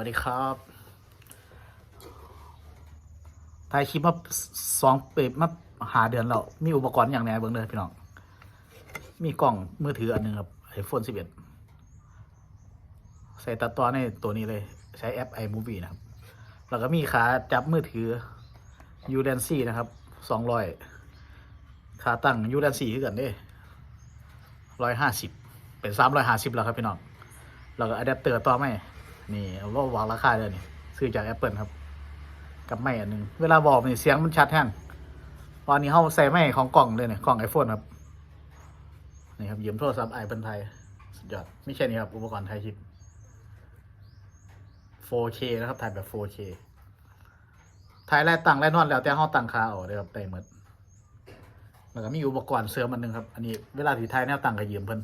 วัสดีครับถ่ายคลิปมาสองเปบมาหาเดือนแล้ว มีอุปกรณ์อย่างไรเบิ่งเลยพี่น้อง มีกล้องมือถืออันหนึ่งครับ iPhone 11ใส่ตัดต่อในตัวนี้เลย ใช้แอป iMovie นะครับ แล้วก็มีขาจับมือถือ u d e n c y นะครับ200ขาตั้ง u d e n c y คือกันเด้150เป็น350แล้วครับพี่น้อง แล้วก็อะแดปเตอร์ต่อไม่ นี่เอาว่าวางราคาเลยนี่ซื้อจาก Apple ครับ กับไม่อันหนึง เวลาบอกนี่เสียงมันชัดแห้งตอนนี้เขาใส่ไม่ของกล่องเลยเนี่ยกล่อง iPhone ครับ นี่ครับยืมโทรศัพท์ไอเป็นไทย สุดยอด ไม่ใช่นี่ครับ อุปกรณ์ไทยคลิป 4K นะครับถ่ายแบบ 4K ถ่ายแรกตั้งแรกนอนแล้วแต่ห้องตั้งคาออกเลยครับได้หมดแล้วก็มีอุปกรณ์เสริมอันหนึงครับ อันนี้เวลาถือถ่ายแนวตั้งก็ยืมเพิ่น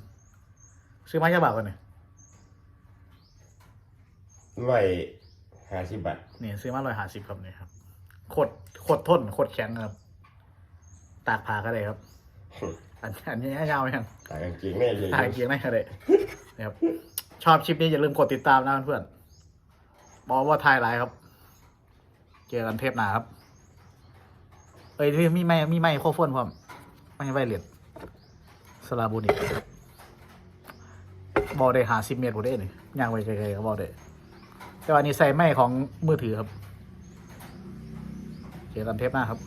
ซื้อมาจะบาทกันเนี่ย ร้อยห้าสิบบาทนี่ซื้อมาร้อยห้าสิบครับนี่ครับโคตรโคตรทนโคตรแข็งครับ ตากผ้าก็ได้ครับ อันอันนี้ยาวยังตากกางเกงแน่เลยตากเกียงได้ก็ได้นะครับ ชอบคลิปนี้อย่าลืมกดติดตามนะเพื่อนๆบอกว่าทายไลน์ครับ เจอกันเทปหน้าครับ เอ้ยมีไม่มีไม่โครโฟนพร้อมไม่ไวเลสสลาบูนิกบอได้หาสิบเมตรผมได้นี่ย่างไปไกลๆก็บอได้ แต่ว่านี้ใส่ไม่ของมือถือครับเจอกันเทปหน้าครับ